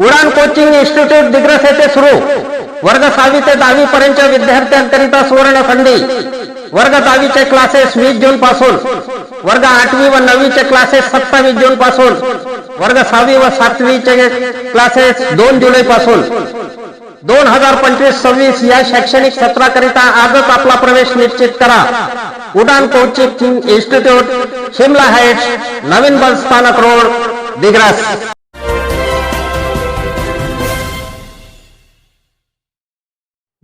उडान coaching institute Digras येथे सुरू वर्ग सहावी ते दहावी पर्यंतच्या विद्यार्थ्यांकरिता सुवर्ण संधी। वर्ग दहावीचे क्लासेस वीस जून पासून। वर्ग आठवी व नववीचे क्लासेस सत्तावीस जून पासून। वर्ग सहावी व सातवीचे क्लासेस दोन जुलै पासून। दोन हजार पंचवीस सव्वीस या शैक्षणिक सत्राकरिता आजच आपला प्रवेश निश्चित करा। Udaan coaching institute Shimla heights नवीन बस स्थानक रोड दिग्रस।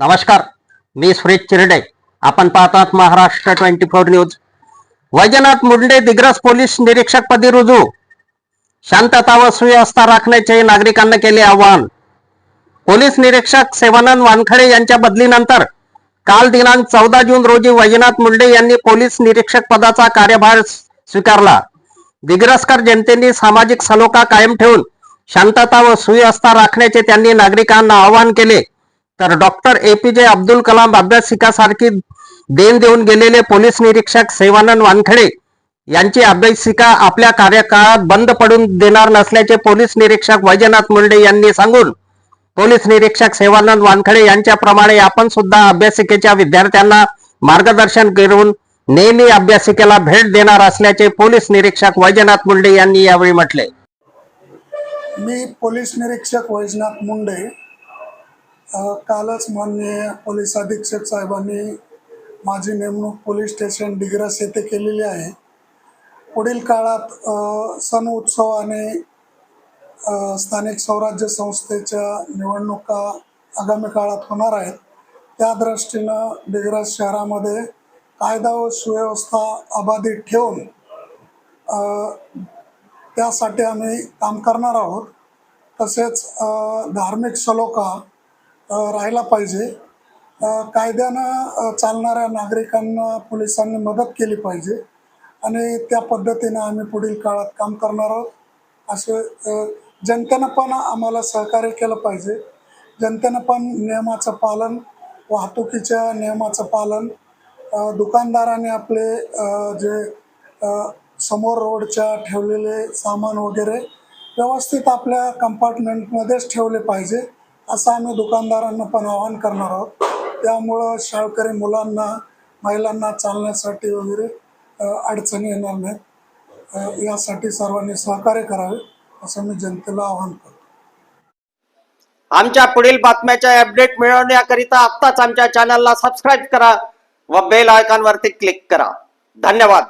नमस्कार मी सुरेश चिरडे. आपण पाहतात Maharashtra twenty four news. Vaijnath Munde Digras police निरीक्षक पदी रुजू. शांतता व सुव्यवस्था राखण्याचे नागरिकांना केले आवाहन. पोलीस निरीक्षक सेवानंद वानखडे यांच्या बदलीनंतर काल दिनांक चौदा जून रोजी वैजनाथ मुंडे यांनी पोलीस निरीक्षक पदाचा कार्यभार स्वीकारला. दिग्रसकर जनतेने सामाजिक सलोखा कायम ठेवून शांतता व सुव्यवस्था राखण्याचे त्यांनी नागरिकांना आवाहन केले. तर डॉक्टर एपीजे अब्दुल कलाम अभ्यासिकासारखी देण देऊन गेलेले पोलीस निरीक्षक सेवानंद वानखडे यांची अभ्यासिका आपल्या कार्यकाळात बंद पडून देणार नसल्याचे पोलीस निरीक्षक वैजनाथ मुंडे यांनी सांगून पोलीस निरीक्षक सेवानंद वानखडे यांच्याप्रमाणे आपण सुद्धा अभ्यासिकेच्या विद्यार्थ्यांना मार्गदर्शन करून नेहमी अभ्यासिकेला भेट देणार असल्याचे पोलीस निरीक्षक वैजनाथ मुंडे यांनी यावेळी म्हटले. मी पोलीस निरीक्षक वैजनाथ मुंडे कालच माननीय पोलीस अधीक्षक साहेबांनी माझी नेमणूक पोलीस स्टेशन डिग्रस येथे केलेली आहे. पुढील काळात सण उत्सवाने आणि स्थानिक स्वराज्य संस्थेच्या निवडणुका आगामी काळात होणार आहेत. त्या दृष्टीनं डिग्रस शहरामध्ये कायदा व सुव्यवस्था अबाधित ठेवून त्यासाठी आम्ही काम करणार आहोत. तसेच धार्मिक सलोखा राहायला पाहिजे. कायद्यानं चालणाऱ्या नागरिकांना पोलिसांनी मदत केली पाहिजे आणि त्या पद्धतीनं आम्ही पुढील काळात काम करणार आहोत. असे जनतेनं पण आम्हाला सहकार्य केलं पाहिजे. जनतेनं पण नियमाचं पालन वाहतुकीच्या नियमाचं पालन दुकानदाराने आपले जे समोर रोडच्या ठेवलेले सामान वगैरे व्यवस्थित आपल्या कंपार्टमेंटमध्येच ठेवले पाहिजे. असं आम्ही दुकानदारांना पण आवाहन करणार आहोत. त्यामुळं शाळकरी मुलांना महिलांना चालण्यासाठी वगैरे अडचणी येणार नाहीत. यासाठी सर्वांनी सहकार्य करावे असं मी जनतेला आवाहन करतो. आमच्या पुढील बातम्याच्या अपडेट मिळवण्याकरिता आत्ताच आमच्या चॅनलला सबस्क्राईब करा व बेल आयकॉनवरती क्लिक करा. धन्यवाद.